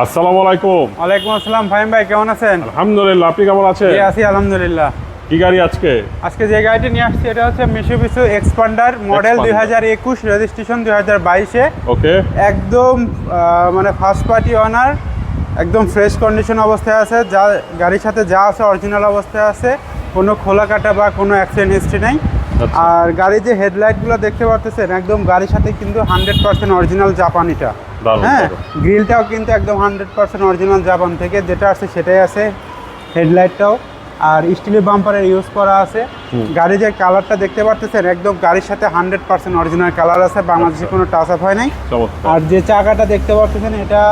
আসসালামু আলাইকুম। ওয়ালাইকুম আসসালাম ফাহিম ভাই কেমন আছেন? আলহামদুলিল্লাহ আপনি কেমন আছেন? আছি আলহামদুলিল্লাহ। কি গাড়ি আজকে? আজকে যে গাড়িটি নিয়ে আসছি এটা হচ্ছে মিশুবিসু এক্সপান্ডার মডেল। দুই হাজার একুশ রেজিস্ট্রেশন দুই হাজার বাইশে। ওকে। একদম মানে ফার্স্ট পার্টি অনার একদম ফ্রেশ কন্ডিশন অবস্থায় আছে। যা গাড়ির সাথে যা আছে অরিজিনাল অবস্থায় আছে। কোনো খোলা কাটা বা কোনো অ্যাক্সিডেন্ট হিস্ট্রি নেই। আর গাড়ির যে হেডলাইটগুলো দেখতে পাচ্ছেন একদম গাড়ির সাথে কিন্তু হান্ড্রেড পার্সেন্ট অরিজিনাল জাপানিটা। হ্যাঁ গ্রিলটাও কিন্তু একদম হান্ড্রেড পার্সেন্ট অরিজিনাল জাপান থেকে যেটা আছে সেটাই আছে হেডলাইটটাও আর স্টিলের বাম্পারের ইউজ করা আছে। গাড়ি যে কালারটা দেখতে পাচ্ছেন একদম গাড়ির সাথে হান্ড্রেড পার্সেন্ট অরিজিনাল কালার আছে বাংলাদেশে কোনো টাচ আপ হয় নাই। আর যে চাকাটা দেখতে পাচ্ছেন এটা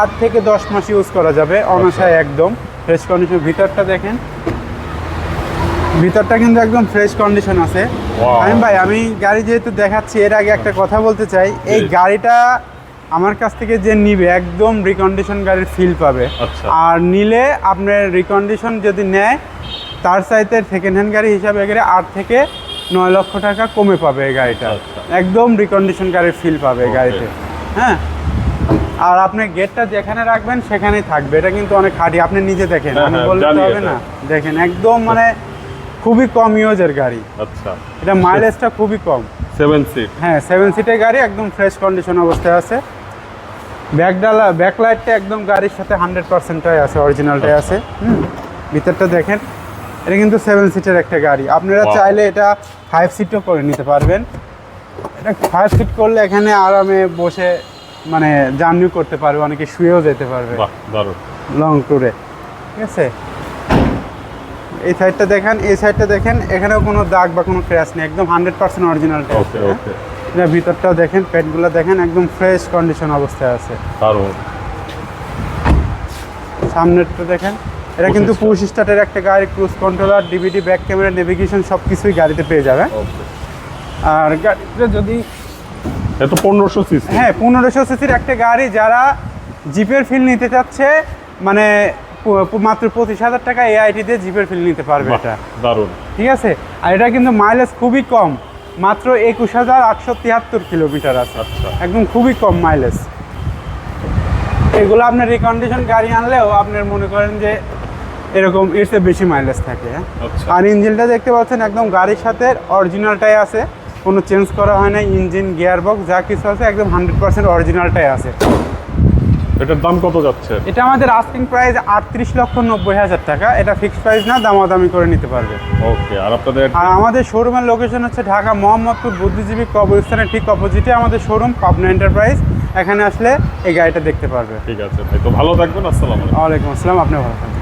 আট থেকে দশ মাস ইউজ করা যাবে অনাশায় একদম। ফ্রেশ কন্ডিশন ভিতরটা দেখেন। ভিতরটা কিন্তু একদম ফ্রেশ কন্ডিশন আছে. আমি ভাই আমি গাড়ি যেহেতু দেখাচ্ছি এর আগে একটা কথা বলতে চাই। এই গাড়িটা আমার কাছ থেকে যে নিবে একদম রিকন্ডিশন গাড়ির ফিল পাবে। আচ্ছা। আর নিলে আপনার রিকন্ডিশন যদি নেয় তার চাইতে সেকেন্ড হ্যান্ড গাড়ি হিসাবে গেলে আট থেকে নয় লক্ষ টাকা কমে পাবে এই গাড়িটা। আচ্ছা। একদম রিকন্ডিশন গাড়ির ফিল পাবে এই গাড়িতে। হ্যাঁ? আর আপনি গেটটা যেখানে রাখবেন সেখানেই থাকবে। এটা কিন্তু অনেক খাঁটি। আপনি নিজে দেখেন। হ্যাঁ, আমি হ্যাঁ, বলতে হবে না। দেখেন একদম মানে খুবই কম ইউজের গাড়ি। আচ্ছা। এটা মাইলেজটা খুবই কম। সেভেন সিট হ্যাঁ সেভেন সিটের গাড়ি একদম ফ্রেশ কন্ডিশন অবস্থায় আছে। ব্যাক ডালা ব্যাক লাইটটা একদম গাড়ির সাথে হান্ড্রেড পার্সেন্টটাই আছে অরিজিনালটাই আছে। হুম ভিতরটা দেখেন এটা কিন্তু সেভেন সিটের একটা গাড়ি। আপনারা চাইলে এটা ফাইভ সিটও করে নিতে পারবেন। এটা ফাইভ সিট করলে এখানে আরামে বসে মানে জার্নিও করতে পারবে অনেকে শুয়েও যেতে পারবে। লং ট্যুরে ঠিক আছে? এই সাইডটা দেখেন এই সাইডটা দেখেন এখানেও কোনো দাগ বা কোনো ক্র্যাশ নেই একদম হান্ড্রেড পার্সেন্ট ওকে ওকে এটা ভিতরটাও দেখেন পেটগুলো দেখেন একদম ফ্রেশ কন্ডিশন অবস্থায় আছে। দারুণ। সামনেরটা দেখেন এটা কিন্তু। পুশ স্টার্টের একটা গাড়ি cruise controller DVD back camera navigation সব কিছুই গাড়িতে পেয়ে যাবে। আর গাড়িতে যদি এত পনেরোশো সিসি হ্যাঁ পনেরোশো সিসির একটা গাড়ি যারা জিপের ফিল নিতে চাচ্ছে মানে মাত্র পঁচিশ হাজার টাকা এআইটি দিয়ে জিপের ফিল নিতে পারবে এটা। দারুণ। ঠিক আছে? আর এটা কিন্তু মাইলেজ খুবই কম। মাত্র একুশ হাজার আটশো তিয়াত্তর কিলোমিটার আছে। আচ্ছা। একদম খুবই কম মাইলেজ এগুলো আপনার রিকন্ডিশন গাড়ি আনলেও আপনার মনে করেন যে এরকম এর চেয়ে বেশি মাইলেজ থাকে হ্যাঁ? আচ্ছা। আর ইঞ্জিনটা দেখতে পাচ্ছেন একদম গাড়ির সাথে অরিজিনালটাই আছে। কোনো চেঞ্জ করা হয় না ইঞ্জিন গিয়ার বক্স যা কিছু আছে একদম হান্ড্রেড পার্সেন্ট অরিজিনালটাই আছে। এটার দাম কত যাচ্ছে? এটা আমাদের আস্কিং প্রাইস আটত্রিশ লক্ষ নব্বই হাজার টাকা। এটা ফিক্সড প্রাইস না দামাদামি করে নিতে পারবে। ওকে আর আপনাদের? আর আমাদের শোরুমের লোকেশন হচ্ছে ঢাকা মোহাম্মদপুর বুদ্ধিজীবী কবরস্থানের ঠিক অপোজিটে আমাদের শোরুম পাবনা এন্টারপ্রাইজ এখানে আসলে এই গাড়িটা দেখতে পারবে। ঠিক আছে ভাই তো ভালো থাকবেন আসসালামু আলাইকুম। ওয়ালাইকুম আসসালাম আপনি ভালো থাকবেন।